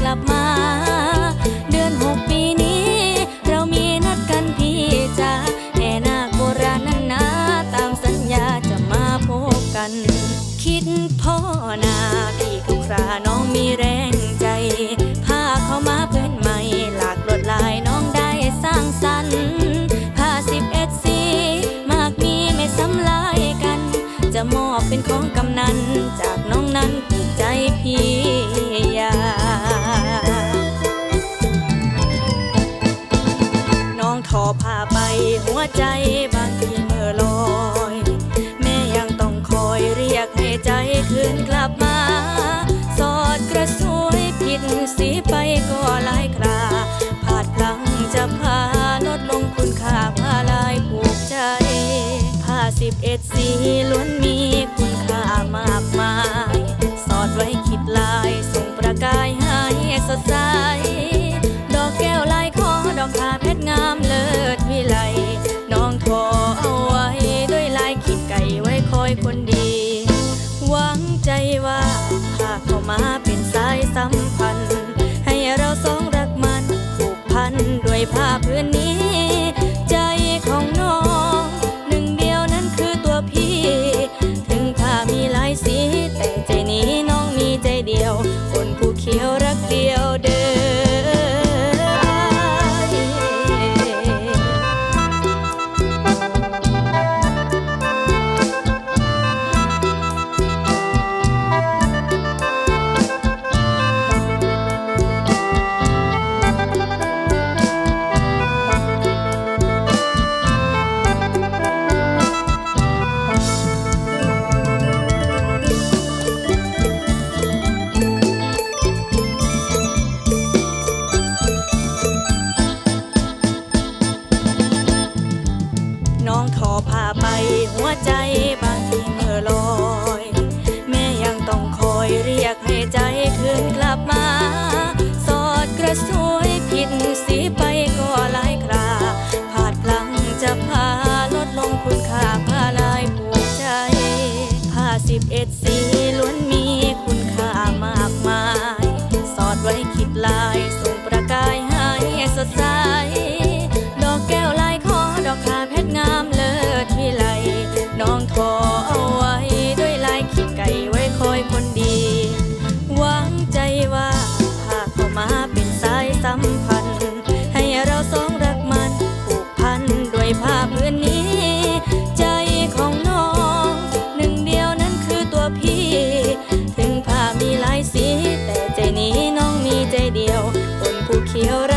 กลับมา เดือนหกปีนี้ เรามีนัดกันพี่จ้าแน่นาโบราณนันนะตามสัญญาจะมาพบกัน คิดพ่อนาพี่ทุกคราน้องมีแรงใจพาเข้ามาเพื่อนใหม่ หลากลดลายน้องได้สร้างสรรค์ผ้าสิบเอ็ดสีมากมีไม่ซ้ำลายกัน จะมอบเป็นของกำนันจากน้องนั้นใจพี่ อยากน้องทอผ้าไปหัวใจบางทีเมื่อลอยแม่ยังต้องคอยเรียกให้ใจคืนกลับมา สอดกระสวยผิดสีไปก็หลายคราผาดพลังจะพาลดลงคุณค่าผ้าลายผูกใจผ้าสิบเอ็ดสีล้วน คน Kia.